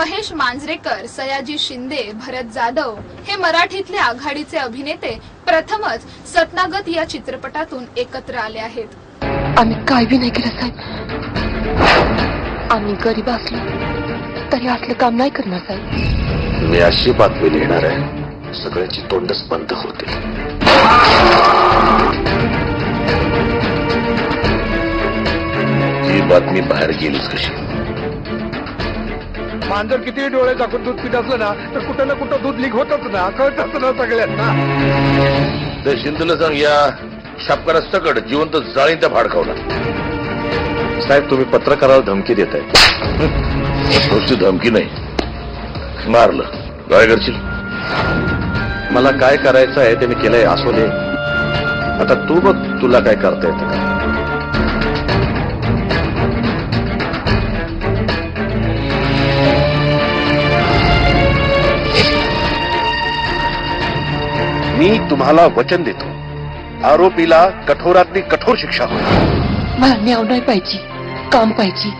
महेश मांजरेकर सयाजी शिंदे भरत जाधव हे मराठीतले आघाडीचे अभिनेते प्रथमच सतनागत या चित्रपटातून एकत्र आले आहेत. आम्ही काय बी नाही केलं साहेब. आम्ही गरीब असलो तरी असलं काम नाही करणार साहेब. मी अशी बातमी लिहिणार आहे सगळ्याची तोंडच बंद होते. ही बातमी बाहेर गेलीच कशी? मांजर किती डोळे झाकून दूध पित असलं ना तर कुठं ना कुठं दूध लीक होतच ना. कळतच ना सगळ्यांना. तर शिंदेला सांग या शापकाला सकट जिवंत जाळीन त्या भाडकावला साहेब तुम्ही पत्रकाराला धमकी देत आहे नुसती धमकी नाही. मारलं. काय करशील? मला काय करायचं आहे ते मी केलंय असू दे. आता तू बघ तुला काय करता येतं. का मी तुम्हाला वचन देतो. आरोपीला कठोरातली कठोर शिक्षा होईल. मला न्याव नाही पाहिजे काम पाहिजे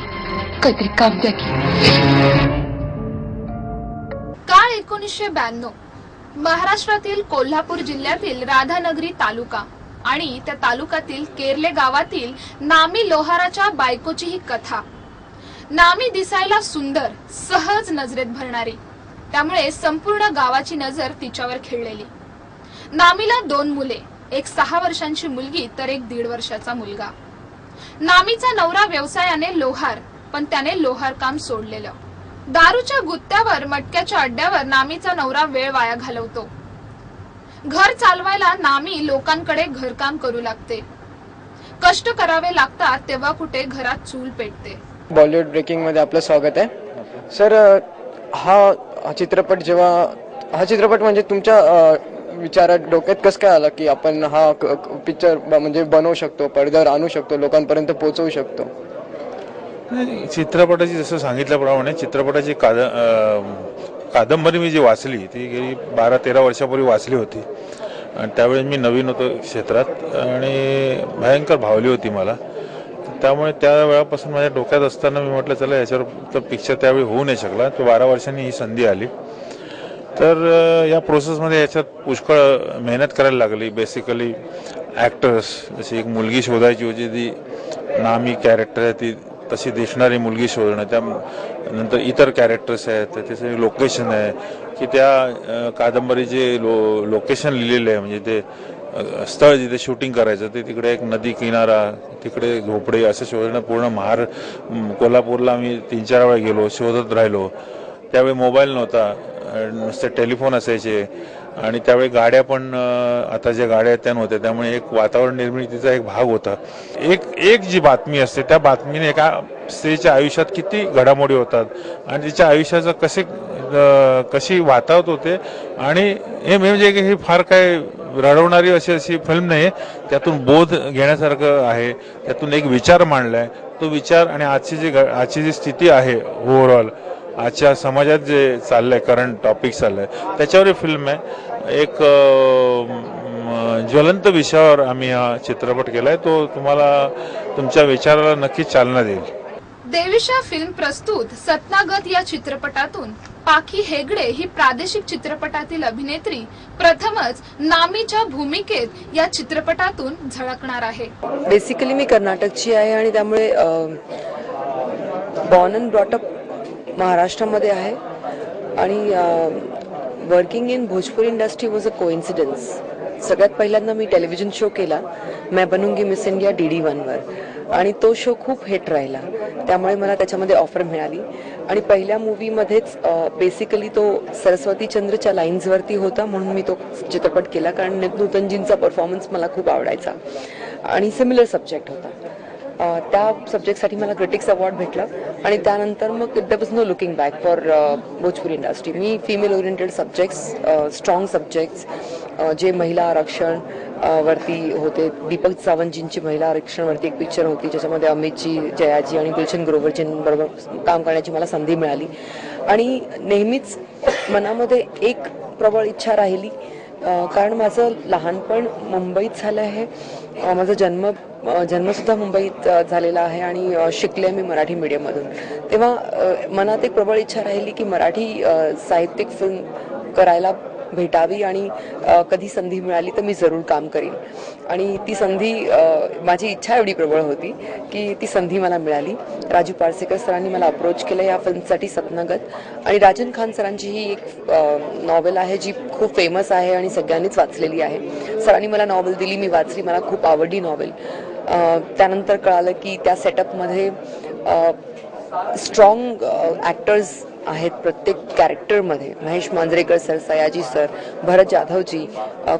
काहीतरी काम द्या की. काळ एकोणीसशे ब्याण्णव. महाराष्ट्रातील कोल्हापूर जिल्ह्यातील राधानगरी तालुका आणि त्या तालुक्यातील केरले गावातील नामी लोहाराच्या बायकोची ही कथा. नामी दिसायला सुंदर सहज नजरेत भरणारी. त्यामुळे संपूर्ण गावाची नजर तिच्यावर खिळलेली. नामीला दोन मुले एक सहा वर्षांची मुलगी तर एक दीड वर्षाचा मुलगा. नामीचा नवरा व्यवसायाने लोहार पण त्याने लोहार काम सोडलेलं. दारूच्या गुत्त्यावर मटक्याच्या अड्ड्यावर नामीचा नवरा वेळ वाया घालवतो. घर चालवायला नामी लोकांकडे घरकाम करू लागते. कष्ट करावे लागतात तेव्हा कुठे घरात चूल पेटते. बॉलिवूड ब्रेकिंगमध्ये आपलं स्वागत आहे. सर हा चित्रपट जेव्हा हा चित्रपट म्हणजे तुमच्या विचारात डोक्यात कसं काय आलं की आपण हा पिक्चर म्हणजे बनवू शकतो पडद्यावर आणू शकतो लोकांपर्यंत पोहोचवू शकतो? नाही, चित्रपटाची जसं सांगितल्याप्रमाणे चित्रपटाची काद कादंबरी मी जी वाचली ती गेली बारा तेरा वर्षापूर्वी वाचली होती. आणि त्यावेळी मी नवीन होतो क्षेत्रात आणि भयंकर भावली होती मला. त्यामुळे त्या वेळापासून माझ्या डोक्यात असताना मी म्हटलं चला याच्यावर तर पिक्चर त्यावेळी होऊ नाही शकला. तो बारा वर्षांनी ही संधी आली. तर या प्रोसेसमध्ये याच्यात पुष्कळ मेहनत करायला लागली. बेसिकली ॲक्टर्स जशी एक मुलगी शोधायची होती ती नामी कॅरेक्टर आहे ती तशी दिसणारी मुलगी शोधणं. त्या नंतर इतर कॅरेक्टर्स आहेत तर त्याचं लोकेशन आहे. की त्या कादंबरीचे लो लोकेशन लिहिलेलं आहे. म्हणजे ते स्थळ जिथे शूटिंग करायचं ते तिकडे एक नदी किनारा तिकडे झोपडे असं शोधणं पूर्ण महार कोल्हापूरला आम्ही तीन चार वेळा गेलो शोधत राहिलो. त्यावेळी मोबाईल नव्हता नुसते टेलिफोन असायचे. आणि त्यावेळी गाड्या पण आता ज्या गाड्या आहेत त्या नव्हत्या. त्यामुळे एक वातावरण निर्मितीचा एक भाग होता. एक एक जी बातमी असते त्या बातमीने एका स्त्रीच्या आयुष्यात किती घडामोडी होतात आणि तिच्या आयुष्याचं कसे कशी वातावत होते. आणि हे म्हणजे की ही फार काय रडवणारी अशी अशी फिल्म नाही त्यातून बोध घेण्यासारखं आहे. त्यातून एक विचार मांडला आहे तो विचार आणि आजची जी घ- आजची जी स्थिती आहे ओव्हरऑल आजच्या समाजात जे चाललंय करंट टॉपिक चाललंय त्याच्यावर ही फिल्म आहे. एक ज्वलंत विषयावर आम्ही हा चित्रपट केलाय. तो तुम्हाला तुमच्या विचाराला नक्कीच चालना देईल. देविशा फिल्म प्रस्तुत सतनागत या चित्रपटातून. पाखी हेगडे ही प्रादेशिक चित्रपटातील अभिनेत्री प्रथमच नामीच्या भूमिकेत या चित्रपटातून झळकणार आहे. बेसिकली मी कर्नाटकची आहे आणि त्यामुळे बॉर्न अँड ब्रॉटअप महाराष्ट्रामध्ये आहे. आणि working in Bhojpuri industry was a coincidence सगळ्यात पहिल्यांदा मी टेलिव्हिजन शो केला Main Banungi miss India D D वनवर आणि तो शो खूप हिट राहिला. त्यामुळे मला त्याच्यामध्ये ऑफर मिळाली. आणि पहिल्या मूवीमध्येच बेसिकली तो सरस्वती चंद्रच्या लाईन्सवरती होता म्हणून मी तो चित्रपट केला कारण नूतनजींचा परफॉर्मन्स मला खूप आवडायचा. आणि सिमिलर सब्जेक्ट होता. त्या सब्जेक्टसाठी मला क्रिटिक्स अवॉर्ड भेटला आणि त्यानंतर मग that was no looking back for Bhojpuri industry me female oriented subjects strong subjects जे महिला आरक्षण वरती होते. दीपक सावंतजींची महिला आरक्षणवरती एक पिक्चर होती ज्याच्यामध्ये अमितजी जयाजी आणि गुलशन ग्रोवरजींबरोबर काम करण्याची मला संधी मिळाली. आणि नेहमीच मनामध्ये एक प्रबळ इच्छा राहिली कारण माझं लहानपण मुंबईत झालं आहे. माझा जन्म जन्मसुद्धा मुंबईत झालेला आहे आणि शिकले मी मराठी मीडियममधून. तेव्हा मनात एक प्रबळ इच्छा राहिली की मराठी साहित्यिक फिल्म करायला भेटावी आणि कधी संधी मिळाली तर मी जरूर काम करीन. आणि ती संधी माझी इच्छा एवढी प्रबळ होती की ती संधी मला मिळाली. राजू पारसेकर सरांनी मला अप्रोच केलं या फिल्मसाठी सतनगत आणि राजन खान सरांची ही एक नॉवेल आहे जी खूप फेमस आहे आणि सगळ्यांनीच वाचलेली आहे. सरांनी मला नॉवेल दिली मी वाचली मला खूप आवडली नॉवेल त्यानंतर कळालं की त्या सेटअपमध्ये स्ट्रॉंग ॲक्टर्स आहेत प्रत्येक कॅरेक्टरमध्ये. Mahesh Manjrekar sir Sayaji sir Bharat Jadhavji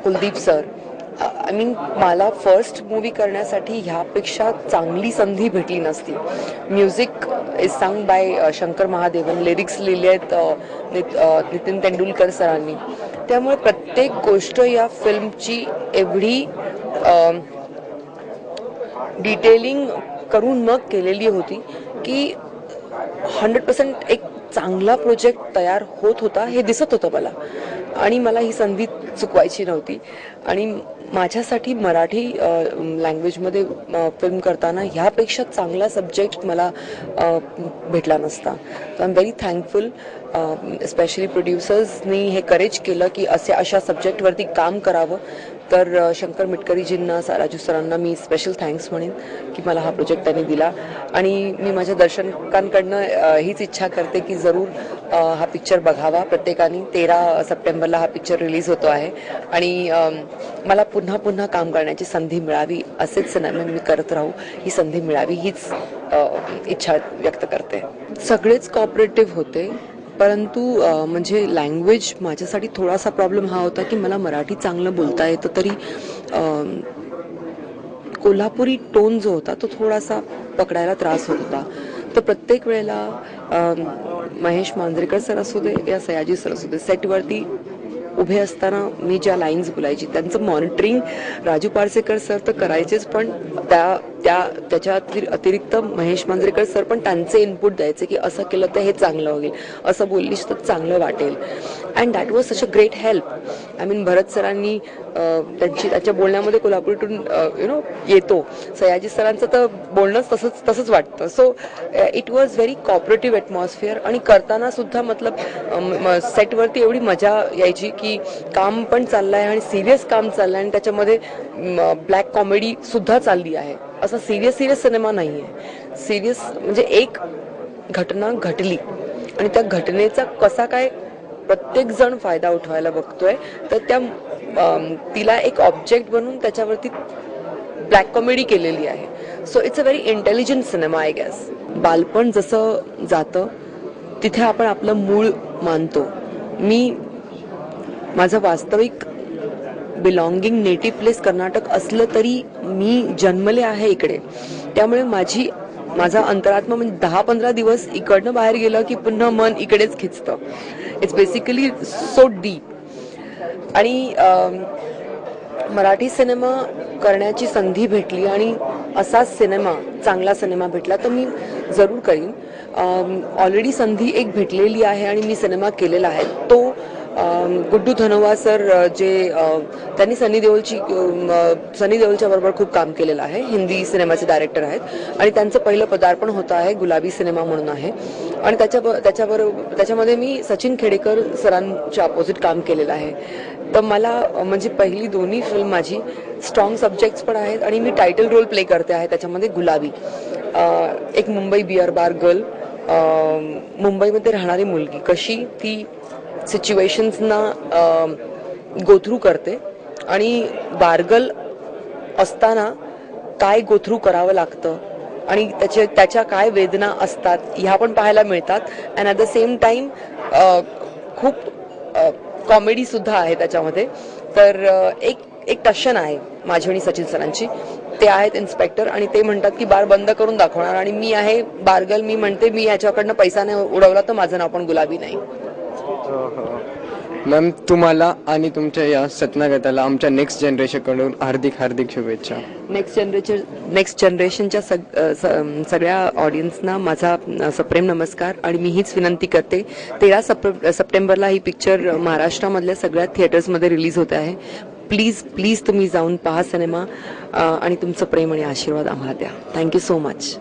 Kuldeep sir. I mean मला फर्स्ट मूवी करण्यासाठी ह्यापेक्षा चांगली संधी भेटली नसती. Music is sung by Shankar Mahadevan. Lyrics लिहिले आहेत नित- नितीन तेंडुलकर सरांनी. त्यामुळे प्रत्येक गोष्ट या फिल्मची एवढी डिटेलिंग करून मग केलेली होती की हंड्रेड पर्सेंट एक चांगला प्रोजेक्ट तयार होत होता हे दिसत होतं मला. आणि मला ही संधी चुकवायची नव्हती. आणि माझ्यासाठी मराठी लँग्वेजमध्ये फिल्म करताना ह्यापेक्षा चांगला सब्जेक्ट मला भेटला नसता. So I am very thankful specially प्रोड्युसर्सनी हे करेज केलं की असे अशा सब्जेक्टवरती काम करावं. तर शंकर मिटकरीजींना राजू सरांना मी स्पेशल थँक्स म्हणेन की मला हा प्रोजेक्ट त्यांनी दिला. आणि मी माझ्या दर्शकांकडनं हीच इच्छा करते की जरूर हा पिक्चर बघावा. प्रत्येकाने तेरा सप्टेंबरला हा पिक्चर रिलीज होतो आहे. आणि मला पुन्हा पुन्हा काम करण्याची संधी मिळावी असेच सिनेमे मी करत राहू ही संधी मिळावी हीच इच्छा व्यक्त करते. सगळेच कॉपरेटिव्ह होते. परंतु म्हणजे लँग्वेज माझ्यासाठी थोडासा प्रॉब्लेम हा होता की मला मराठी चांगलं बोलता येतं तरी कोल्हापुरी टोन जो होता तो थोडासा पकडायला त्रास होत होता. तर प्रत्येक वेळेला महेश मांजरेकर सर असू दे या सयाजी सर असू दे सेटवरती उभे असताना मी ज्या लाईन्स बोलायची त्यांचं मॉनिटरिंग राजू पारसेकर सर तर करायचेच पण त्या त्या त्याच्या अतिरिक्त महेश मांजरेकर सर पण त्यांचे इनपुट द्यायचे की असं केलं तर हे चांगलं होईल. असं बोललीस तर चांगलं वाटेल. And that was such a great help I mean Bharat सरांनी त्यांची त्याच्या बोलण्यामध्ये कोल्हापूरतून यु नो येतो. सयाजी सरांचं तर बोलणंच तसंच तसंच वाटतं. So it was very cooperative atmosphere आणि करताना सुद्धा मतलब सेटवरती एवढी मजा यायची की काम पण चाललं आहे आणि सिरियस काम चाललं आहे आणि त्याच्यामध्ये ब्लॅक कॉमेडी सुद्धा चालली आहे. असा सिरियस सिरियस सिनेमा नाही आहे सिरियस म्हणजे एक घटना घटली आणि त्या घटनेचा कसा काय प्रत्येक जण फायदा उठवायला बघतोय तर त्या तिला एक ऑब्जेक्ट बनून त्याच्यावरती ब्लॅक कॉमेडी केलेली आहे. So it's a very intelligent cinema I guess बालपण जसं जातं तिथे आपण आपलं मूळ मानतो. मी माझं वास्तविक बिलॉंगिंग नेटिव्ह प्लेस कर्नाटक असलं तरी मी जन्मले आहे इकडे. त्यामुळे माझी माझा अंतरात्मा म्हणजे दहा पंधरा दिवस इकडनं बाहेर गेलं की पुन्हा मन इकडेच खिचतं. इट्स बेसिकली सो डीप आणि मराठी सिनेमा करण्याची संधी भेटली आणि असाच सिनेमा चांगला सिनेमा भेटला तर मी जरूर करीन. ऑलरेडी संधी एक भेटलेली आहे आणि मी सिनेमा केलेला आहे. तो गुड्डू धनोवा सर जे त्यांनी सनी देओलची सनी देओलच्या बरोबर खूप काम केलेलं आहे. हिंदी सिनेमाचे डायरेक्टर आहेत. आणि त्यांचं पहिलं पदार्पण होतं आहे गुलाबी सिनेमा म्हणून आहे. आणि त्याच्या त्याच्याबरोबर त्याच्यामध्ये मी सचिन खेडेकर सरांच्या अपोजिट काम केलेलं आहे. तर मला म्हणजे पहिली दोन्ही फिल्म माझी स्ट्रॉंग सब्जेक्ट्स पण आहेत आणि मी टायटल रोल प्ले करते आहे त्याच्यामध्ये गुलाबी. एक मुंबई बिअर बार गर्ल मुंबईमध्ये राहणारी मुलगी. कशी? ती सिच्युएशन्सना गोथ्रू करते. आणि बारगल असताना काय गोथ्रू करावं लागतं? आणि त्याचे त्याच्या काय वेदना असतात ह्या पण पाहायला मिळतात. And at the same time खूप कॉमेडी सुद्धा आहे त्याच्यामध्ये. तर एक एक टशन आहे माझी आणि सचिन सरांची. ते आहेत इन्स्पेक्टर आणि ते म्हणतात की बार बंद करून दाखवणार. आणि मी आहे बारगल मी म्हणते मी याच्याकडनं पैसा नाही उडवला तर माझं नाव पण गुलाबी नाही. मॅम तुम्हाला आणि तुमच्या या सत्नागताला आमच्या नेक्स्ट जनरेशनकडून हार्दिक हार्दिक शुभेच्छा. नेक्स्ट जनरेशन नेक्स्ट जनरेशनच्या सग- अ, स- सगळ्या ऑडियन्सना माझा अ, सप्रेम नमस्कार आणि मी हीच विनंती करते. तेरा सप- सप्टेंबरला ही पिक्चर महाराष्ट्रामधल्या सगळ्या थिएटर्समध्ये रिलीज होत आहे. प्लीज प्लीज तुम्ही जाऊन पहा सिनेमा अ, आणि तुमचं प्रेम आणि आशीर्वाद आम्हाला द्या. Thank you so much